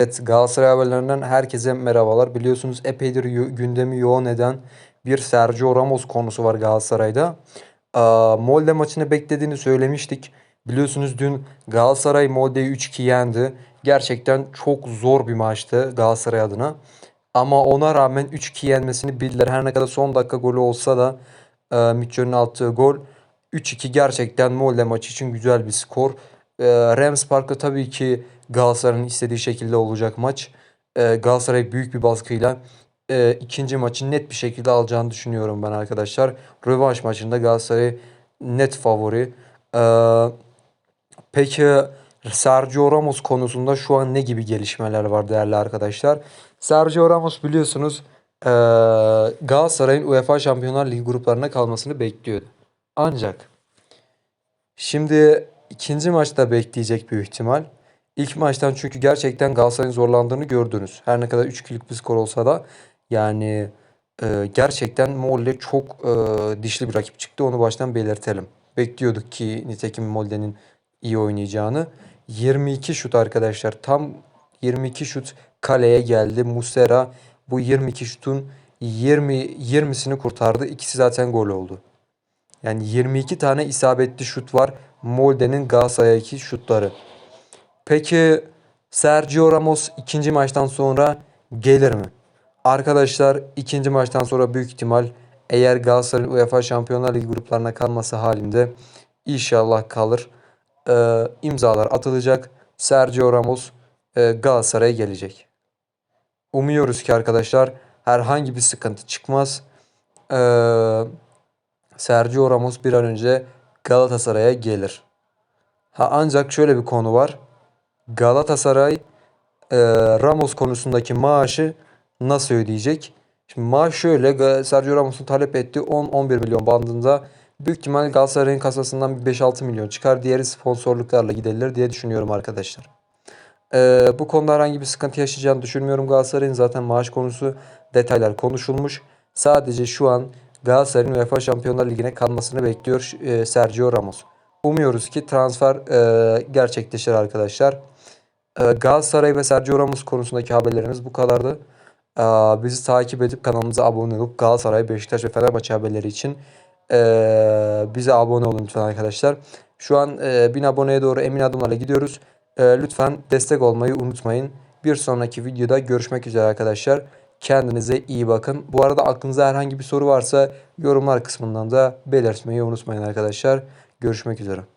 Evet Galatasaray haberlerinden herkese merhabalar. Biliyorsunuz epeydir yo- gündemi yoğun eden bir Sergio Ramos konusu var Galatasaray'da. Aa, Molde maçını beklediğini söylemiştik. Biliyorsunuz dün Galatasaray Molde'yi 3-2 yendi. Gerçekten çok zor bir maçtı Galatasaray adına. Ama ona rağmen 3-2 yenmesini bildiler. Her ne kadar son dakika golü olsa da e, Mitchell'in attığı gol 3-2 gerçekten Molde maçı için güzel bir skor. E, Rams Park'ta tabii ki Galatasaray'ın istediği şekilde olacak maç. E, Galatasaray büyük bir baskıyla e, ikinci maçı net bir şekilde alacağını düşünüyorum ben arkadaşlar. Rövanş maçında Galatasaray net favori. E, peki Sergio Ramos konusunda şu an ne gibi gelişmeler var değerli arkadaşlar? Sergio Ramos biliyorsunuz e, Galatasaray'ın UEFA Şampiyonlar Ligi gruplarına kalmasını bekliyordu. Ancak Şimdi ikinci maçta bekleyecek büyük ihtimal. İlk maçtan çünkü gerçekten Galatasaray'ın zorlandığını gördünüz. Her ne kadar 3-2'lik bir skor olsa da yani e, gerçekten Molde çok e, dişli bir rakip çıktı. Onu baştan belirtelim. Bekliyorduk ki nitekim Molde'nin iyi oynayacağını. 22 şut arkadaşlar. Tam 22 şut kaleye geldi. Muslera bu 22 şutun 20 20'sini kurtardı. İkisi zaten gol oldu. Yani 22 tane isabetli şut var Molde'nin Galatasaray'daki şutları. Peki Sergio Ramos ikinci maçtan sonra gelir mi? Arkadaşlar ikinci maçtan sonra büyük ihtimal eğer Galatasaray'ın UEFA Şampiyonlar Ligi gruplarına kalması halinde inşallah kalır. Ee, imzalar atılacak. Sergio Ramos e, Galatasaray'a gelecek. Umuyoruz ki arkadaşlar herhangi bir sıkıntı çıkmaz. Ee, Sergio Ramos bir an önce Galatasaray'a gelir. Ha ancak şöyle bir konu var. Galatasaray e, Ramos konusundaki maaşı nasıl ödeyecek? Şimdi maaş şöyle Sergio Ramos'un talep ettiği 10-11 milyon bandında büyük ihtimal Galatasaray'ın kasasından bir 5-6 milyon çıkar. Diğeri sponsorluklarla giderilir diye düşünüyorum arkadaşlar. Ee, bu konuda herhangi bir sıkıntı yaşayacağını düşünmüyorum Galatasaray'ın. Zaten maaş konusu detaylar konuşulmuş. Sadece şu an Galatasaray'ın UEFA Şampiyonlar Ligi'ne kalmasını bekliyor e, Sergio Ramos. Umuyoruz ki transfer e, gerçekleşir arkadaşlar. E, Galatasaray ve Sergio Ramos konusundaki haberlerimiz bu kadardı. E, bizi takip edip kanalımıza abone olup Galatasaray, Beşiktaş ve Fenerbahçe haberleri için e, bize abone olun lütfen arkadaşlar. Şu an e, 1000 aboneye doğru emin adımlarla gidiyoruz. Lütfen destek olmayı unutmayın. Bir sonraki videoda görüşmek üzere arkadaşlar. Kendinize iyi bakın. Bu arada aklınızda herhangi bir soru varsa yorumlar kısmından da belirtmeyi unutmayın arkadaşlar. Görüşmek üzere.